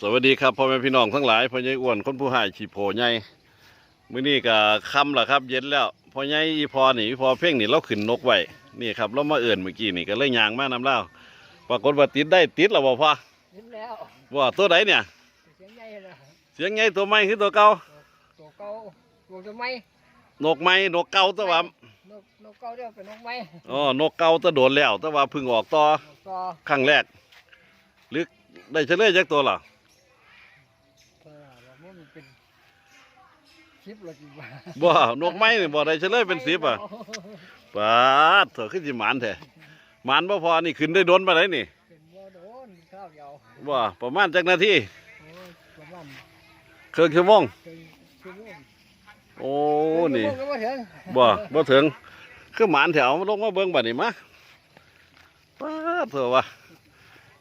สวัสดีครับพ่อแม่พี่น้องทั้งหลายพ่อใหญ่อ้วนคนผู้หายขี่โพใหญ่มื้อนี้ก็ค่ำแล้วครับ เย็นแล้วพ่อใหญ่อีพอนี่อีพอเพ่งนี่เราขึ้นนกไว้นี่ครับเรามาเอื่นเมื่อกี้นี่ก็เลยยางมานำเล่าปรากฏว่าติดได้ติดแล้วบ่พ่อยิ้มแล้วว่าตัวไหนเนี่ย เสียงใหญ่เลยเสียงไงตัวใหม่คือตัวเก่าตัวเก่าตัวจะไม่นกใหม่นกเก่าตัวว่านกนกเก่าเดียวเป็นนกไม้อ๋อนกเก่าตัวโดนแล้วแต่ว่าเพิ่งออกต่อนกต่อครั้งแรกหรือได้เฉลยจากตัวเหรอเออแล้วมันเป็น คลิปเลยจริงว่าบ่นกไม้นี่บ่ได้เฉลยเป็นสิบอะปาดเถอะขึ้นสิหมานแท้หมานบ่พอนี่ขึ้นได้โดนมาได้นี่เป็นบ่โดนข้าวเดียวว่าประมาณจักนาทีโอ้ยประมาณครึ่งชั่วโมงเป็นชั่วโมงโอ้นี่ชั่วโมงก็บ่ถึงบ่บ่ถึงคือหมานแถวลงมาเบิ่งบัดนี้มาป้าดเถอะว่า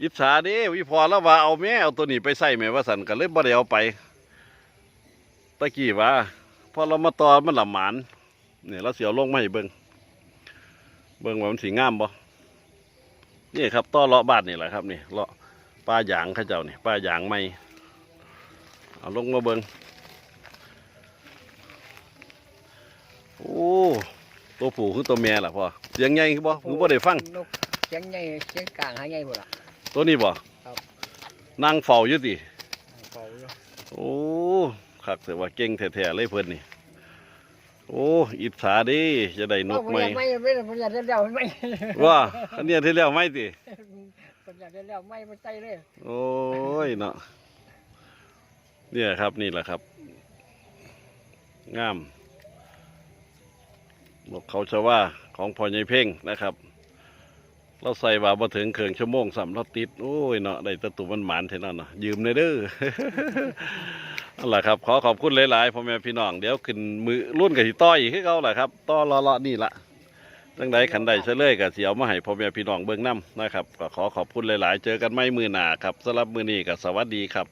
อิจฉาเดิวิพอแล้วว่าเอาแม่เอาตัวนี้ไปใส่แม่ว่าสันก็เลยบ่ได้เอาไป ตะกี้ว่าพอเรามาตอมันละหมานเนี่ยเราเสียวลงมาให้เบิ่งเบิ่งว่ามันสีงามบ่นี่ครับต่อเลาะบ้านนี่แหละครับนี่เลาะป้ายางเข้าเจ้านี่ป้ายางไม่เอาลงมาเบิ่งโอ้ตัวผู้คือตัวแม่ล่ะพ่อเสียงใหญ่คือบ่ผมบ่ได้ฟังนกเสียงใหญ่เสียงกลางหาใหญ่หมดล่ะตัวนี้บ่ครับนั่งเฝ้าอยู่ติเฝ้าอยู่โอ้ คักแต่ว่าเก่งแท้ๆเลยเพิ่นนี่ โอ้อิจฉาเดิจะได้นกใหม่ไม่ไม่ไม่อยากได้แล้วไม่ว่าอันเนี้ยที่แล้วไม่ติคนอยากได้แล้วไม่มาใจเลย โอ้ยเนาะเนี่ยครับนี่แหละครับงามนกเขาชว่าของพ่อใหญ่เพ่งนะครับ เราใส่ว่าบ่ถึงเคืองชั่วโมงสำเราติด โอ้ยเนาะได้แตะตุมันหมานเท่านั้นเนาะยืมในอยเด้อ นั่นแหละครับ ขอขอบคุณหลายๆพ่อแม่พี่น้องเดี๋ยวขึ้นมือรุ่นกับที่ต้อยอีกคือเขาแหละครับต้อเลาะๆนี่ละตั้งใดขันใดเฉลยกับเสียวมาให้พ่อแม่พี่น้องเบิ่งน้ำนะครับก็ขอขอบคุณหลาย ๆ เจอกันไม่มือหนาครับสำหรับมือนี้กับสวัสดีครับ